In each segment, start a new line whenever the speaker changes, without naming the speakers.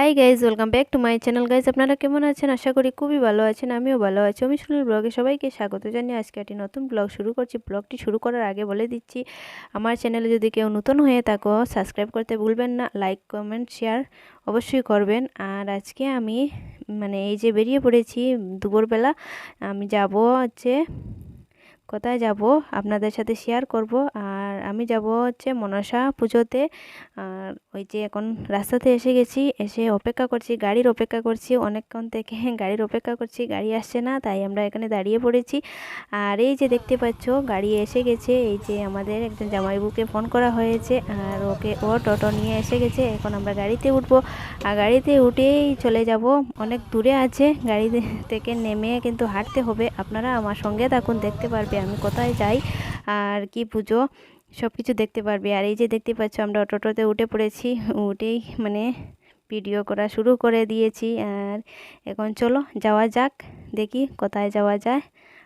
Hi guys welcome back to my channel guys আপনারা কেমন আছেন? আশা করি খুবই ভালো আছেন, আমিও ভালো আছি। আমি সুনীল ব্লগে সবাইকে স্বাগত জানিয়ে আজকে একটি নতুন ব্লগ শুরু করছি। ব্লগটি শুরু করার আগে বলে দিচ্ছি, আমার চ্যানেলে যদি কেউ নতুন হয়ে থাকো সাবস্ক্রাইব করতে ভুলবেন না লাইক কমেন্ট শেয়ার অবশ্যই করবেন। আর আজকে আমি মানে এই যে বেরিয়ে পড়েছি দুপুরবেলা, আমি যাব হচ্ছে কোথায় যাব? আপনাদের সাথে শেয়ার করব। আর আমি যাব হচ্ছে মনসা পুজোতে। আর ওই যে এখন রাস্তাতে এসে গেছি, এসে অপেক্ষা করছি, গাড়ির অপেক্ষা করছি। অনেকক্ষণ থেকে গাড়ির অপেক্ষা করছি, গাড়ি আসছে না, তাই আমরা এখানে দাঁড়িয়ে পড়েছি। আর এই যে দেখতে পাচ্ছ, গাড়ি এসে গেছে। এই যে আমাদের একজন জামাইবুকে ফোন করা হয়েছে। আর ওকে, ও টোটো নিয়ে এসে গেছে। এখন আমরা গাড়িতে উঠবো। আর গাড়িতে উঠেই চলে যাব। অনেক দূরে আছে। গাড়ি থেকে নেমে কিন্তু হাঁটতে হবে। আপনারা আমার সঙ্গে থাকুন, দেখতে পারবে আমি কোথায় যাই? আর কি পুজো? সব কিছু দেখতে পারবে। আর এই যে দেখতে পাচ্ছ, আমরা টোটোতে উঠে পড়েছি। উঠেই মানে ভিডিও করা শুরু করে দিয়েছি। আর এখন চলো, যাওয়া যাক। দেখি কোথায় যাওয়া যায়।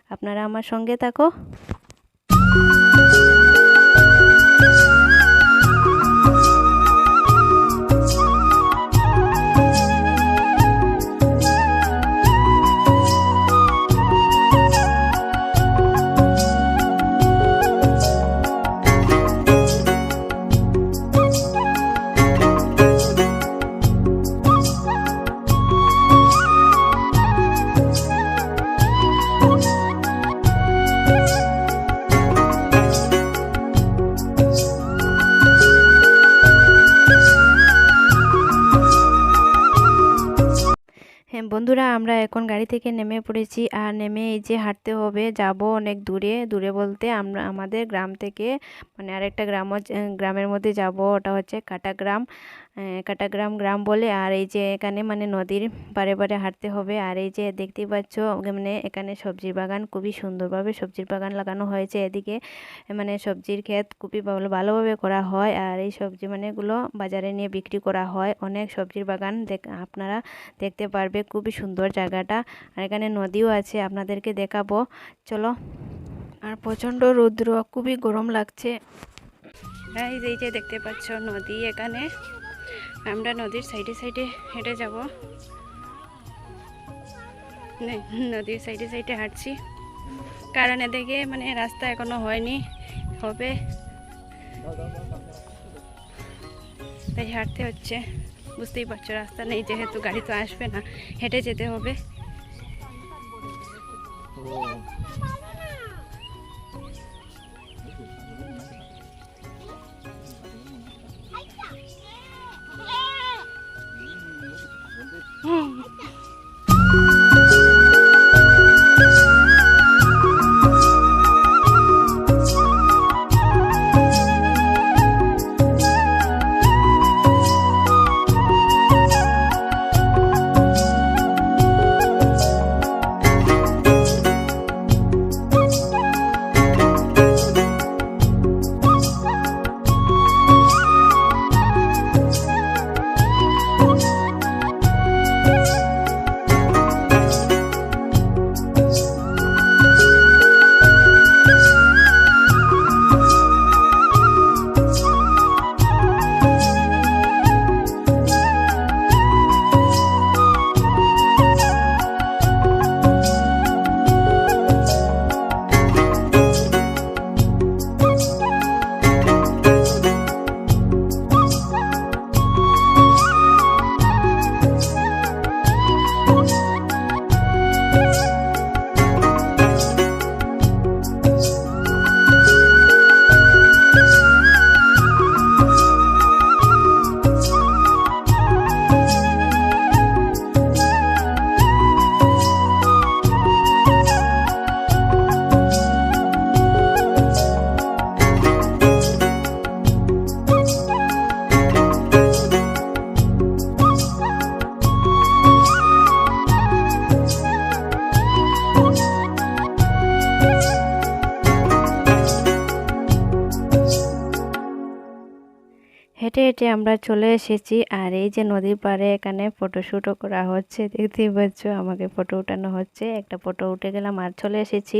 আপনারা আমার সঙ্গে থাকো। আমরা এখন গাড়ি থেকে নেমে পড়েছি আর নেমে এই যে হাঁটতে হবে, যাব অনেক দূরে। দূরে বলতে আমরা, আমাদের গ্রাম থেকে মানে আরেকটা গ্রাম গ্রামের মধ্যে যাব, ওটা হচ্ছে কাটাগ্রাম। কাটাগ্রাম গ্রাম বলে, আর এই যে এখানে মানে নদীর পারে পারে হাঁটতে হবে। আর এই যে দেখতে পাচ্ছ মানে এখানে সবজির বাগান খুবই সুন্দরভাবে সবজির বাগান লাগানো হয়েছে। এদিকে মানে সবজির ক্ষেত খুবই ভালো, ভালোভাবে করা হয়। আর এই সবজি মানে এগুলো বাজারে নিয়ে বিক্রি করা হয়। অনেক সবজির বাগান দেখ, আপনারা দেখতে পারবে, খুবই সুন্দর জায়গাটা। আর এখানে নদীও আছে, আপনাদেরকে দেখাবো। চলো। আর প্রচণ্ড রৌদ্র, খুবই গরম লাগছে। এই যে দেখতে পাচ্ছ নদী এখানে। আমরা নদীর সাইডে সাইডে হেঁটে যাব। নদীর সাইডে সাইডে হাঁটছি। কারণ এদিকে মানে রাস্তা এখনও হয়নি, হবে। তাই হাঁটতে হচ্ছে। বুঝতেই পারছ রাস্তা নেই যেহেতু গাড়ি তো আসবে না হেঁটে যেতে হবে। হেঁটে Oh, হেঁটে আমরা চলে এসেছি আর এই যে নদীর পাড়ে এখানে ফটোশ্যুটও করা হচ্ছে। দেখতেই পাচ্ছ আমাকে ফটো উঠানো হচ্ছে। একটা ফটো উঠে গেলাম আর চলে এসেছি।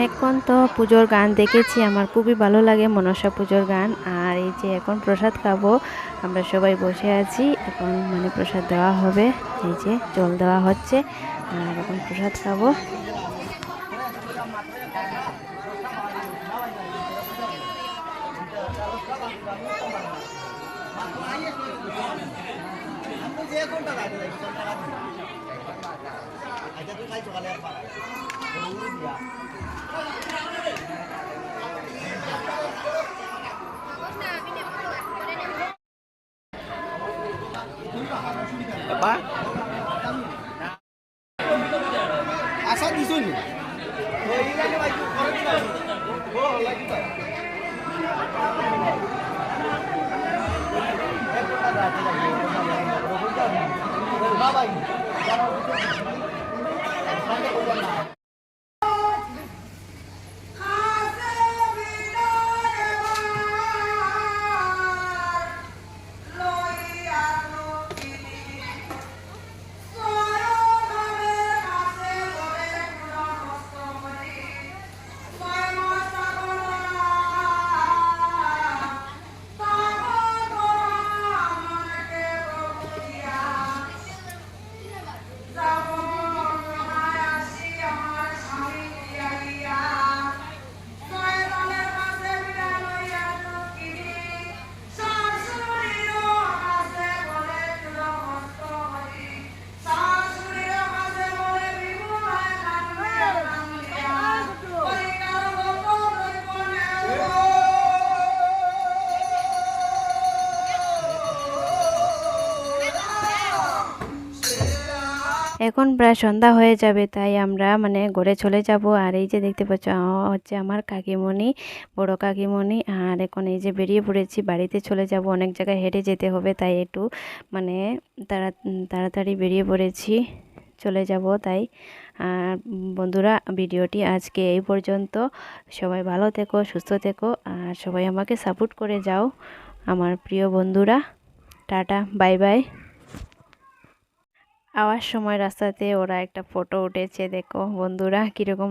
অনেকক্ষণ তো পুজোর গান দেখেছি, আমার খুবই ভালো লাগে মনসা পুজোর গান। আর এই যে এখন প্রসাদ খাব, আমরা সবাই বসে আছি, এখন মানে প্রসাদ দেওয়া হবে, এই যে জল দেওয়া হচ্ছে, আর এখন প্রসাদ খাব। aja tuh kan coba lempar.
Belum ya apa? Asal dusun? Thank you.
এখন প্রায় সন্ধ্যা হয়ে যাবে, তাই আমরা মানে ঘরে চলে যাব। আর এই যে দেখতে পাচ্ছ হচ্ছে আমার কাকিমণি, বড় কাকিমণি। আর এখন এই যে বেরিয়ে পড়েছি, বাড়িতে চলে যাব। অনেক জায়গায় হেঁটে যেতে হবে, তাই একটু মানে তাড়া তাড়াতাড়ি বেরিয়ে পড়েছি, চলে যাব তাই। আর বন্ধুরা, ভিডিওটি আজকে এই পর্যন্ত। সবাই ভালো থেকো, সুস্থ থেকো, আর সবাই আমাকে সাপোর্ট করে যাও, আমার প্রিয় বন্ধুরা। Tata, bye bye. আওয়ার সময় রাস্তাতে ওরা একটা ফটো উঠেছে দেখো বন্ধুরা কীরকম